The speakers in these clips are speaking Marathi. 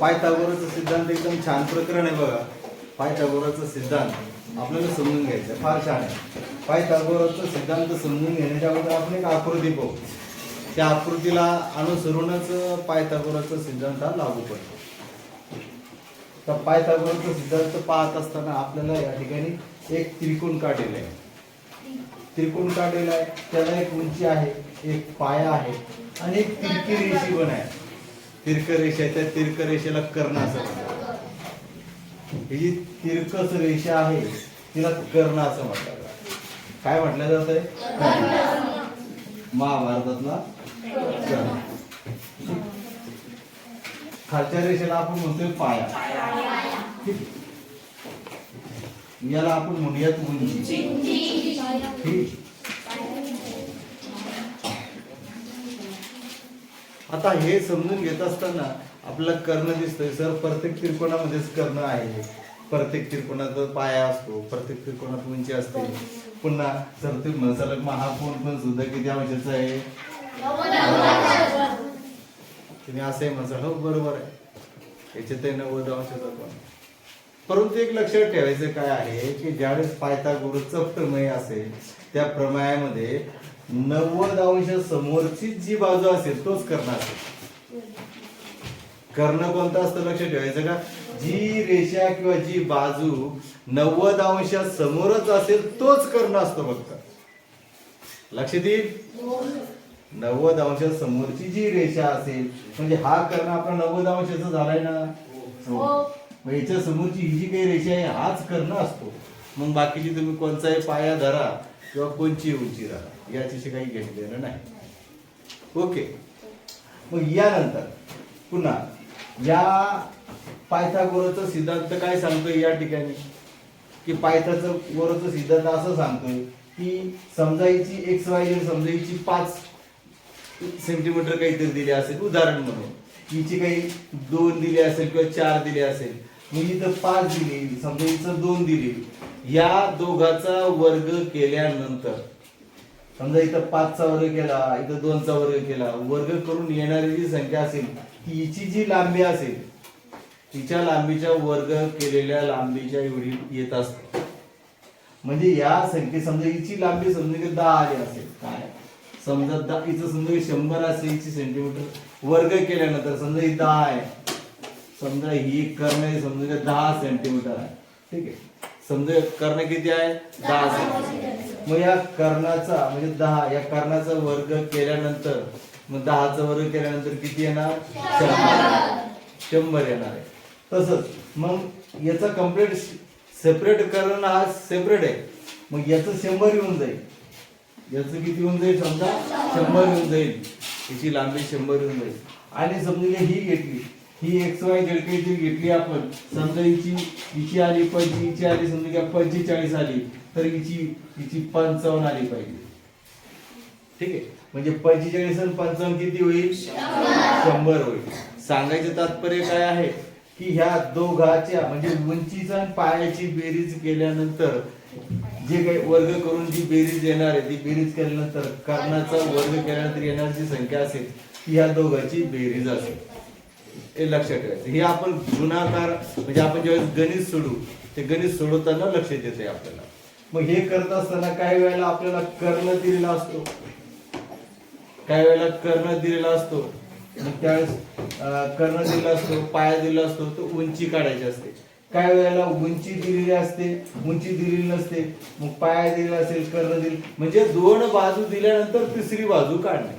पायथागोराचा सिद्धांत एकदम छान प्रकरण आहे बघा. पायथागोराचा सिद्धांत. आपल्याला समजून घ्यायचा आहे. फार छान आहे. पायथागोराचा सिद्धांत समजून घेण्याच्या अगोदर आपण एक आकृती पाहू त्या आकृतीला अनुसरूनच पायथागोराचा सिद्धांत हा लागू पडतो. तर पायथागोराचा सिद्धांत पाहत असताना आपल्याला या ठिकाणी एक त्रिकोण काढलेला आहे. त्रिकोण काढलेला आहे. त्याला एक उंची आहे एक पाया आहे आणि एक तिरकी रेषी पण आहे. तिरक रेषा आहे त्या तिरक रेषेला कर्ण असं म्हणतात. ही जी तिरकस रेषा आहे तिला कर्ण असं म्हणतात. काय म्हटलं जात आहे महाभारतातला खालच्या रेषेला आपण म्हणतोय पाया. याला आपण म्हणूयात उंची ठीक. आता हे समजून घेत असताना आपल्याला कर्ण दिसतंय. सर प्रत्येक त्रिकोणामध्येच कर्ण आहे. प्रत्येक त्रिकोणाचा पाया असतो प्रत्येक त्रिकोणात उंची असते. पुन्हा सर ते म्हणाल महाकोण पण सुद्धा किती अंशाचा आहे. तुम्ही असंही म्हणाल हो बरोबर आहे. याच्यात आहे नव्वद अंशाचा पण परंतु एक लक्षात ठेवायचं काय आहे की ज्यावेळेस पायथागोरसचं प्रमेय असेल त्या प्रमेयामध्ये नव्वद अंश समोरची जी बाजू असेल तोच कर्ण असेल. कर्ण कोणता असतं लक्षात ठेवायचं का? जी रेषा किंवा जी बाजू नव्वद अंश समोरच असेल तोच कर्ण असतो फक्त. लक्षात येईल नव्वद अंश समोरची जी रेषा असेल म्हणजे हा कर्ण आपला नव्वद अंशाचा झालाय ना? हो. मग याच्या समोरची ही जी काही रेषा आहे हाच कर्ण असतो. मग बाकीची तुम्ही कोणताही पाया धरा. किंवा कोणची उंची राहा याच्याशी काही घेणं देणं नाही. ओके. मग यानंतर पुन्हा या पायथागोरसचा सिद्धांत काय सांगतोय या ठिकाणी? की पायथाचं गोरचा सिद्धांत असं सांगतोय की समजायची एक्स वाय समजायची पाच सेंटीमीटर काहीतरी दिली असेल. उदाहरण म्हणून. हिची काही दोन दिली असेल किंवा चार दिली असेल. मग इथं पाच दिली. समजा इथं दोन दिली. या दोघाचा वर्ग केल्यानंतर समजा इथं पाचचा वर्ग केला इथं दोनचा वर्ग केला वर्ग करून येणारी जी संख्या असेल तिची हिची जी लांबी असेल तिच्या लांबीच्या वर्ग केलेल्या लांबीच्या एवढी येत असते. म्हणजे या संख्ये समजा हिची लांबी समजा की दहा आली असेल काय? समजा दहा हिचं समजा शंभर असेल हिची सेंटीमीटर वर्ग केल्यानंतर समजा ही दहा आहे. समजा ही कर्ण समजा दहा सेंटीमीटर आहे. ठीक आहे? समजा कर्ण किती आहे? दहा मग या कर्णाचा म्हणजे दहा या कर्णाचा वर्ग केल्यानंतर मग दहाचा वर्ग केल्यानंतर किती येणार? शंभर. शंभर येणार आहे. तसंच मग याचा कंप्लीट सेपरेट कर्ण हा सेपरेट आहे. मग याचं शंभर येऊन जाईल. याचं किती येऊन जाईल समजा? शंभर येऊन जाईल. याची लांबी शंभर येऊन जाईल. आणि समजा ही घेतली. ही एक्स वाय झेड घेतली आपण. समजा हिची हिची आली पंची हिची आली समजा की पंचेचाळीस आली तर हिची हिची पंचावन्न आली पाहिजे. ठीक आहे? म्हणजे पंचेचाळीस आणि पंचावन्न किती होईल? शंभर. होईल. सांगायचं तात्पर्य काय आहे? की ह्या दोघाच्या म्हणजे उंचीचा आणि पायाची बेरीज केल्यानंतर जे काही वर्ग करून जी बेरीज येणार आहे ती बेरीज केल्यानंतर कर्णाचा वर्ग केल्यानंतर येणारी जी संख्या असेल ती ह्या दोघांची बेरीज असेल. हे लक्षात ठेवायचं. हे आपण गुणाकार म्हणजे आपण ज्यावेळेस गणित सोडू ते गणित सोडवताना लक्षात देते आपल्याला. मग हे करत असताना काही वेळेला आपल्याला कर्ण दिलेला असतो. काही वेळेला कर्ण दिलेला असतो. मग त्यावेळेस कर्ण दिलेला असतो पाया दिलेला असतो तो उंची काढायची असते. काही वेळेला उंची दिलेली असते उंची दिलेली नसते. मग पाया दिलेला असेल कर्ण दिले म्हणजे दोन बाजू दिल्यानंतर तिसरी बाजू काढणे.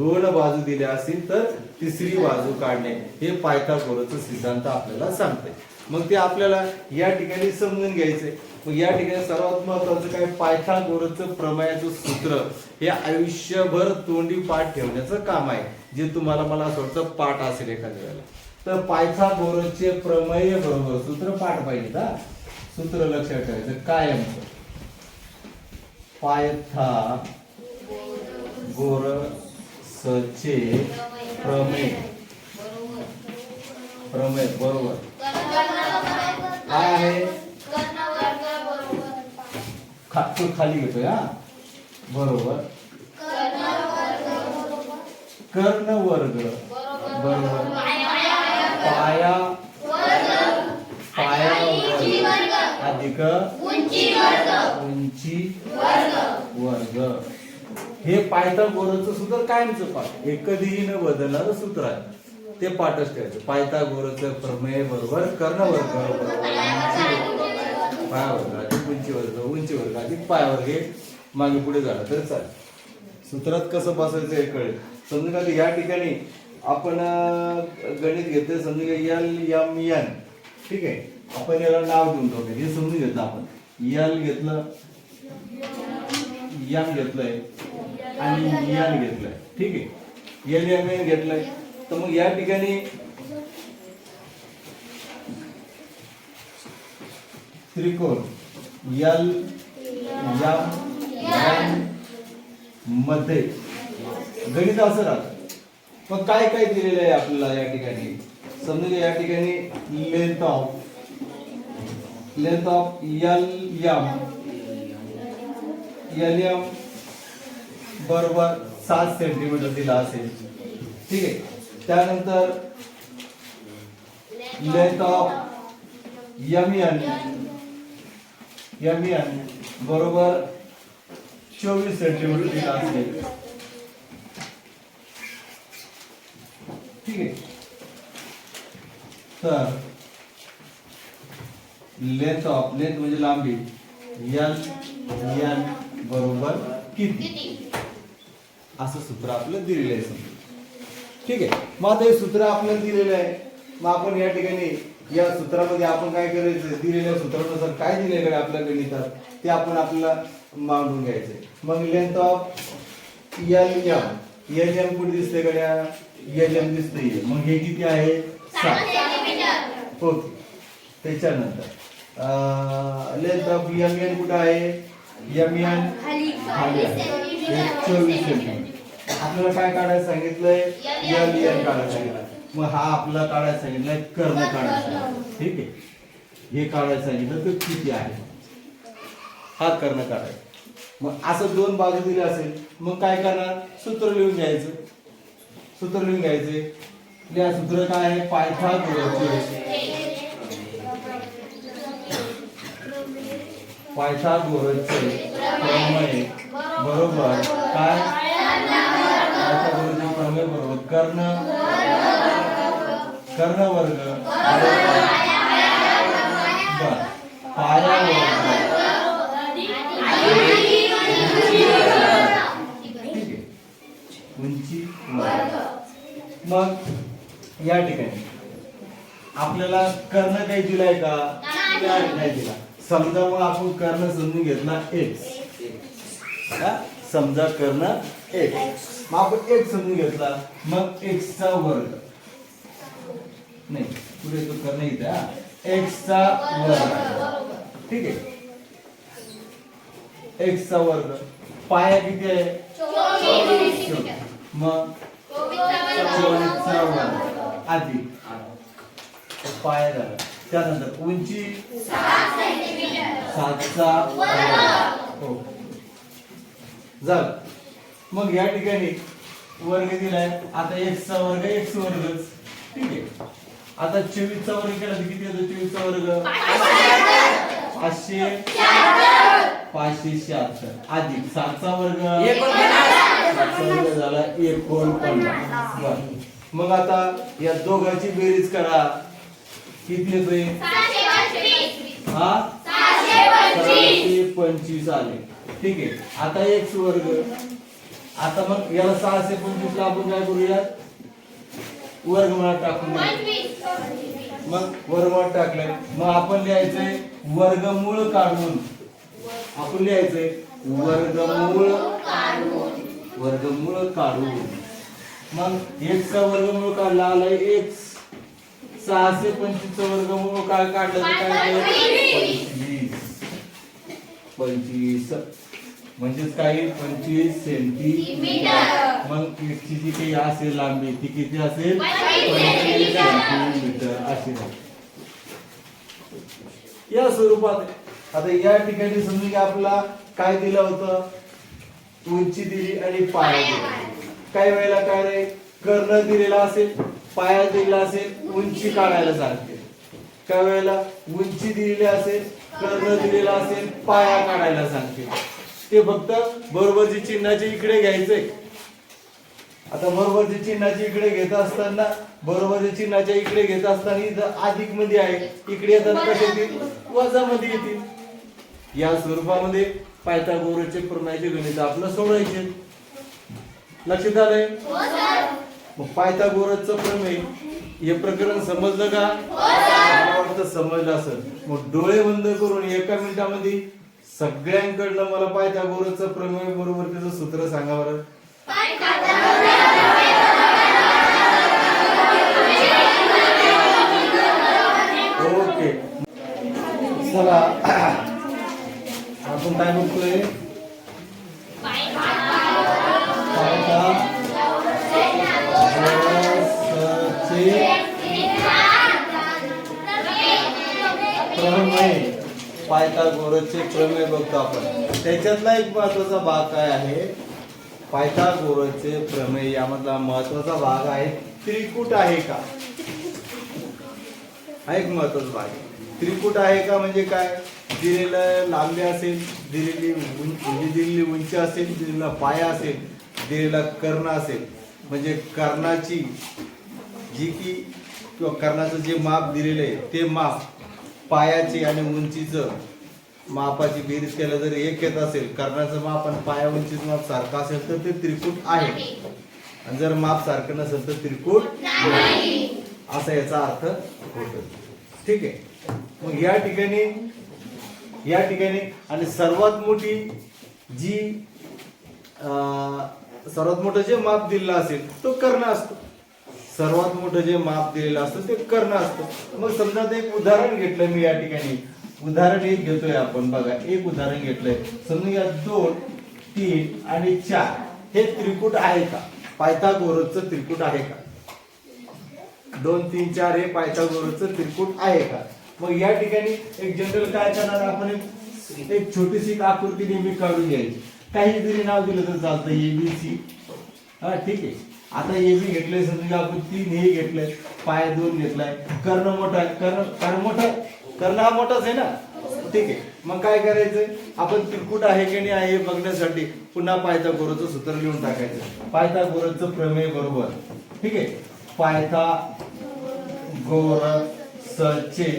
दोन बाजू दिल्या असतील तर तिसरी बाजू काढणे हे पायथागोरसचा सिद्धांत आपल्याला सांगते मग ते आपल्याला या ठिकाणी समजून घ्यायचंय. मग या ठिकाणी सर्वात महत्वाचं काय? पायथागोरसचं प्रमायाचं सूत्र हे आयुष्यभर तोंडी पाठ ठेवण्याचं काम आहे जे तुम्हाला मला असं वाटतं पाठ असेल एखाद्या वेळेला. तर पायथागोरसचे प्रमेय बरोबर सूत्र पाठ पाहिजे हा? सूत्र लक्षात ठेवायचं. कायम. पायथा गोर सचे प्रमे प्रमेय बरोबर. काय आहे? खाली घेतोय हा? बरोबर. कर्ण वर्ग बरोबर. पाया. पाया अधिक. उंची वर्ग वर्ग हे पायथागोरसचं सूत्र कायमचं पाठ. हे कधीही न बदलणारं सूत्र आहे. ते पाठच ठेवायचं. पायथागोरसचं प्रमेय बरोबर कर्णवर्ग बरोबर. उंची पाय वर्ग अधिक उंची वर्ग उंची वर्ग अधिक पायावर्ग हे मागे पुढे झालं तर चालेल. सूत्रात कसं बसायचं हे कळेल. समजून का या ठिकाणी आपण गणित घेतोय. समजून घ्या एल एम एन. ठीक आहे? आपण याला नाव देऊन ठेवतो हे समजून घेतलं आपण. एल घेतलं. एम घेतलंय. आणि यान घेतलंय. ठीक आहे? एल एम एन घेतलंय. तर मग या ठिकाणी त्रिकोण यलमध्ये. गणित असं राहत. मग काय काय दिलेलं आहे आपल्याला या ठिकाणी? समजा या ठिकाणी length of length of L M L M बरोबर सात सेंटीमीटर दिला ठीक आहे? त्यानंतर length of M N M N बरोबर चोवीस सेंटीमीटर दिला ठीक आहे? तर लेंथ ऑफ़ लेंथ म्हणजे लांबी. एल एन बरोबर किती? असं सूत्र आपलं दिलेलं आहे समजा. ठीक आहे? मग आता हे सूत्र आपल्याला दिलेलं आहे. मग आपण या ठिकाणी या सूत्रामध्ये आपण काय करायचं? दिलेल्या सूत्रानुसार काय दिलेलं आहे आपल्या गणितात? ते आपण आपल्याला मांडून घ्यायचंय मग length of L M L M कुठे दिसते गड्या? एल एम दिसते मग हे किती आहे? सात ओके. त्याच्यानंतर लेंथ ऑफ एम एन कुठं आहे? एम एन चोवीस सेंटीमीटर आपल्याला काय काढायला सांगितलंय? एल काढायला सांगितलं मग हा आपला काढायला सांगितलंय कर्ण काढायला सांगितलं ठीक आहे. हे काढायला सांगितलं तर किती आहे? हा कर्ण काढायचा. मग असं दोन बाजू दिले असेल मग काय करणार? सूत्र लिहून घ्यायचं. सूत्र लिहून घ्यायचे. या सूत्र काय आहे? पायथागोरसचे पायथागोरसचे प्रमेय बरोबर काय? पायथागोरसचे प्रमेय बरोबर. कर्ण. कर्ण वर्ग बर. पाया वर्ग उंची मग या ठिकाणी. आपल्याला कर्ण काही दिलाय का? नाही दिला. समजा मग आपण कर्ण समजून घेतला एक्स समजा कर्ण एक्स मग आपण एक समजून घेतला. मग एक्सचा वर्ग. नाही पुढे तो कर नाही एक्सचा वर्ग. ठीक आहे. एक्सचा वर्ग. पाया किती आहे? मग चोवीसचा वर्ग. आधी. पाया झाला. त्यानंतर उंची? सातचा हो. झालं. मग या ठिकाणी वर्ग दिलाय. आता एक्सचा वर्ग एक्स वर्गच ठीक आहे. आता चोवीसचा वर्ग केला तर किती येतो? चोवीसचा वर्ग? पाचशे. पाचशे शहात्तर. अधिक सातचा वर्ग. सातचा वर्ग झाला एकोणपन्नास. बरं. मग आता या दोघांची बेरीज करा. किती येतोय? हा? सहाशे पंचवीस. आले. ठीक आहे. आता एक्स वर्ग. आता मग याला सहाशे पंचवीस ला आपण काय करूया वर्ग मला टाकून. मग वर्गमूळ टाकलंय. मग आपण लिहायचंय वर्गमूळ काढून. आपण लिहायचंय वर्गमूळ वर्गमूळ काढून. मग एक चा वर्गमूळ काढला आलाय एक. सहाशे पंचवीस वर्गमूळ काय काढलं? काय? पंचवीस. पंचवीस. म्हणजेच काय? पंचवीस सेंटीमीटर मग एकची जी काही असेल लांबी ती किती असेल? पंचवीस सेंटीमीटर. अशी. या स्वरूपात आता या ठिकाणी समजून घ्या आपल्याला काय दिलं होतं? उंची दिली आणि पाया दिला. काही वेळेला काय रे? कर्ण दिलेला असेल पाया दिलेला असेल उंची काढायला सांगते. काही वेळेला उंची दिलेली असेल कर्ण दिलेला असेल पाया काढायला सांगतील ते फक्त बरोबरची चिन्हाचे इकडे घ्यायचंय आता बरोबरची चिन्हाची इकडे घेत असताना बरोबरच्या चिन्हाच्या इकडे घेत असताना इथं अधिकमध्ये आहे. इकडे येताना कसे येतील वजा मध्ये येतील. या स्वरूपामध्ये पायथागोरसचे प्रमेयाचे गणित आपलं सोडवायचे. लक्षात आलंय? मग पायथागोरसचं प्रमेय हे प्रकरण समजलं का? वाटतं समजलं असेल. मग डोळे बंद करून एका मिनिटामध्ये सगळ्यांकडनं मला पायथागोरसचं प्रमेय बरोबर त्याचं सूत्र सांगा बरं. ओके. चला. आपण काय बघतोय? प्रमेय. गोरसचे प्रमेय पायथा प्रमेय बघतो आपण. त्याच्यातला एक महत्त्वाचा भाग काय आहे? पायथा गोरचे प्रमेय यामधला महत्त्वाचा भाग आहे त्रिकूट आहे का? हा एक महत्त्वाचा भाग आहे. त्रिकूट आहे का म्हणजे काय? दिलेलं लांबी असेल दिलेली उंची म्हणजे दिलेली उंची असेल दिलेला पाया असेल दिलेला कर्ण असेल. म्हणजे कर्णाची जी की किंवा कर्णाचं जे माप दिलेलं आहे ते माप पायाची आणि उंचीचं मापाची बेरीज केलं जर एक येत असेल कर्णाचं माप आणि पाया उंचीचं माप सारखं असेल तर ते त्रिकूट आहे. आणि जर माप सारखं नसेल तर त्रिकूट असा याचा अर्थ होतो. ठीक आहे? मग या ठिकाणी या ठिकाणी आणि सर्वात मोठी जी सर्वात मोठं जे माप दिलेलं असेल तो कर्ण असतो. सर्वात मोठं जे माप दिलेलं असतं ते कर्ण असतं. मग समजा ते एक उदाहरण घेतलं मी या ठिकाणी. उदाहरण एक घेतोय आपण बघा. एक उदाहरण घेतलंय. समजा या दोन तीन आणि चार हे त्रिकूट आहे का? पायथागोरसचं त्रिकूट आहे का? दोन तीन चार हे पायथागोरसचं त्रिकूट आहे का? मग या ठिकाणी एक जनरल काय करणार आपण? एक- एक छोटीशी एक आकृती नेहमी काढून घ्यायची. काही जरी नाव दिलं तर चालतं ए बी सी हा ठीक आहे. आता हे बी घेतलंय समजा आपण तीन हे घेतलंय पाय दोन घेतलाय. कर्ण मोठा आहे कर्ण कर्ण मोठा आहे. कर्ण हा मोठाच आहे ना? ठीक आहे. मग काय करायचं आपण त्रिकुट आहे की नाही आहे हे बघण्यासाठी पुन्हा पायथा गोरचं सूत्र लिहून टाकायचं. पायथा गोरचं प्रमेय बरोबर. ठीक आहे? पायथा गोर सचे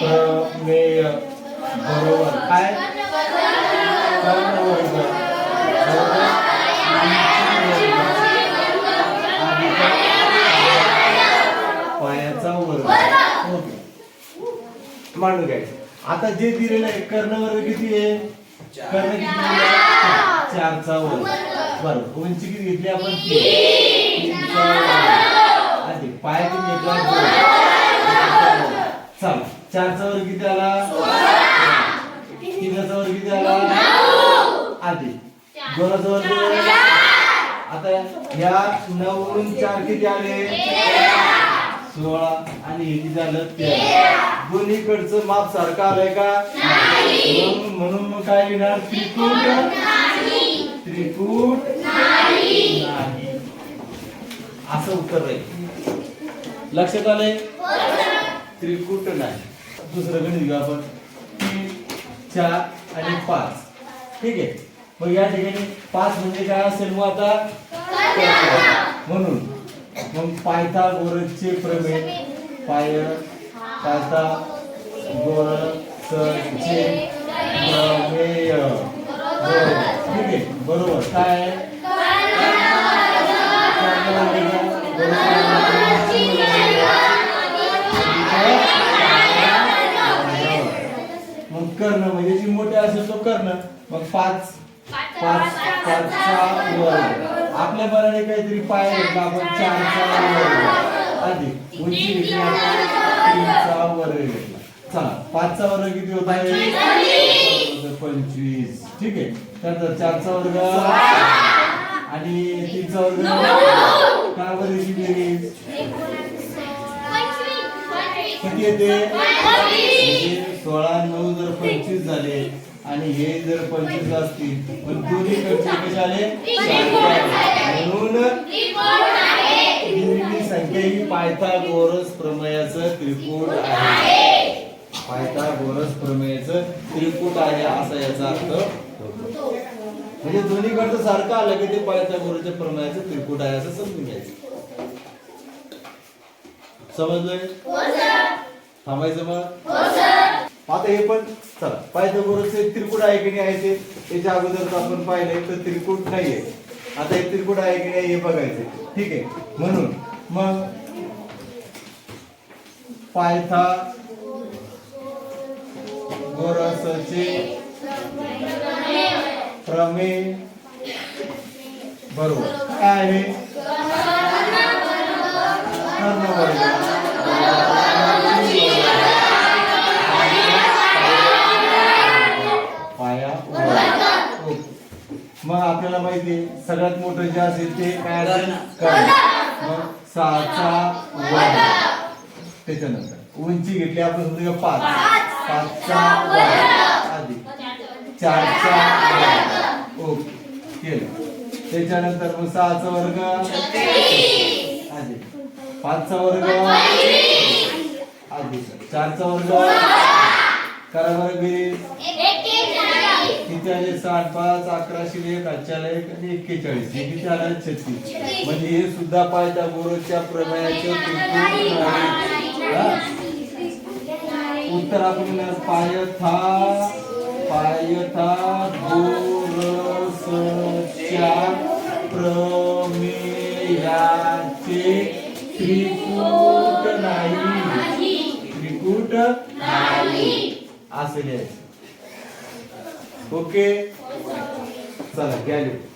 प्रमेय बरोबर. काय कर्ण वर्ग पायाचा वर्ग ओके. मांडून घ्यायचं. आता जे दिलेलं आहे कर्ण वर्ग किती आहे? कर्ण किती? चारचा वर्ग बरं उंची किती घेतली आपण? तीन. आधी पाय किती घेतला दोन. चला चारचा वर्ग किती आला? तिघाचा वर्ग किती आला? आधी दोनाचा वर्ग आता या नऊ चार किती आले? सोळा आणि हे आलं तेरा. दोन्हीकडचं माप सारखं आलंय का? म्हणून म्हणून मग काय लिहिणार? त्रिकूट त्रिकूट नाही. असं उत्तर राहील. लक्षात आलंय? त्रिकूट नाही. दुसरं गणित घेऊ आपण. तीन चार आणि पाच. ठीक आहे? मग या ठिकाणी पाच म्हणजे काय असेल मग आता? म्हणून. मग पायथा गोरसचे प्रमेय पाय पायथा गोरसचे प्रमेय. बरोबर ठीक आहे. बरोबर. काय? मग कर्ण म्हणजे जी मोठे असेल तो कर्ण. मग पाच. पाच पाचचा वर्ग आपल्या बराने काहीतरी पाय घेतला आपण आधी उंची तीनचा वर्ग घेतला चला पाचचा वर्ग किती होत आहे पंचवीस. ठीक आहे. त्यानंतर चारचा वर्ग. आणि तीनचा वर्ग. काय वर्ग किती येते? नऊ जर पंचवीस झाले आणि हे जर पंचवीस असतील पण दोन्ही कडचे कसे आले? म्हणून संख्या ही पायथा गोरस प्रमेयाचं त्रिकोण आहे. पायथागोरस प्रमेयचं त्रिकूट आहे असा याचा अर्थ होतो. म्हणजे दोन्हीकडचं सारखं आलं की ते पायथागोरसच्या प्रमेयाचं त्रिकूट आहे असं समजून घ्यायचं. समजलंय? थांबायचं मग? आता हे पण चला पायथागोरसचे त्रिकुट आहे की नाही आहे ते? त्याच्या अगोदर आपण पाहिले तर त्रिकुट नाहीये. आता हे त्रिकुट आहे की नाही हे बघायचं ठीक आहे म्हणून मग पायथा गोरसचे प्रमेय बरोबर. काय आहे? मग आपल्याला माहिती आहे सगळ्यात मोठं जे असेल ते काय असेल? कर्ण मग सहाचा वर्ग त्याच्यानंतर उंची घेतली आपण समजा पाच. पाचचा वर्ग अधिक चारचा वर्ग ओके. केलं. त्याच्यानंतर मग सहाचा वर्ग. अधिक पाचचा वर्ग. अधिक चारचा वर्ग. करा बरं बेरीज साठ पाच अकराशे एक आजच्याला एक आणि एक्केचाळीस. हे किती छत्तीस. म्हणजे हे सुद्धा पायथा गोरच्या प्रमेयाचे त्रिकोण उत्तर आपण पायथा पायथा गोरसच्या प्रमेयाचे त्रिकूट नाही. त्रिकूट असं लिहायचं. ओके चला घ्या लिहून.